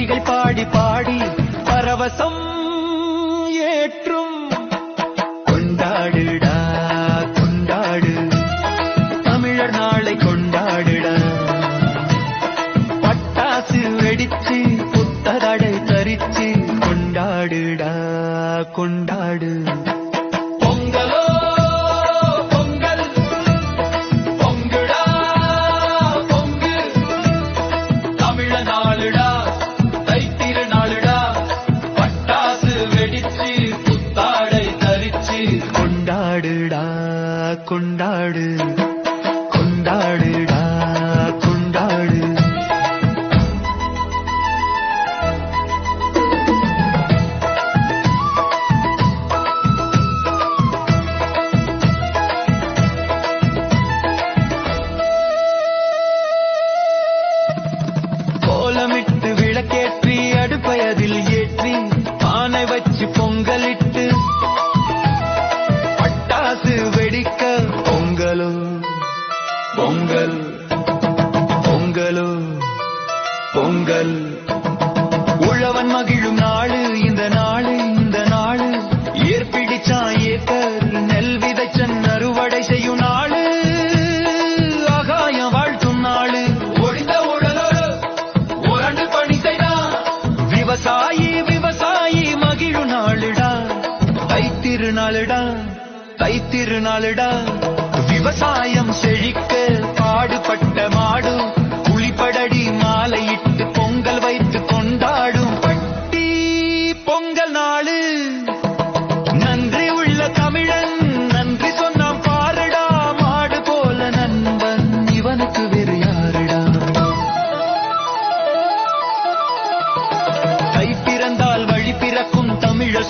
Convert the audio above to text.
பட்சிகள் பாடி பாடி பரவசம் ஏற்றும். கொண்டாடுடா கொண்டாடு. தமிழர் நாளை கொண்டாடுடா. பட்டாசு வெடிச்சு புத்ததடை தரிச்சு கொண்டாடுடா கொண்டாடு. கொண்டாடு பொங்கல் உழவன் மகிழும் நாளு இந்த நாளு இந்த நாளு. ஏற்பிடிச்சா ஏக்கர் நெல் விதைச்சன் அறுவடை செய்யும் நாளு. ஆகாயம் வாழ்த்தும் நாளு. ஒழித்த உடலோடு உரண்டு பணி செய்தா. விவசாயி விவசாயி மகிழும் நாளுடா. தைத்திருநாளுடா தைத்திருநாளுடா விவசாயம் செழிக்க தமிழ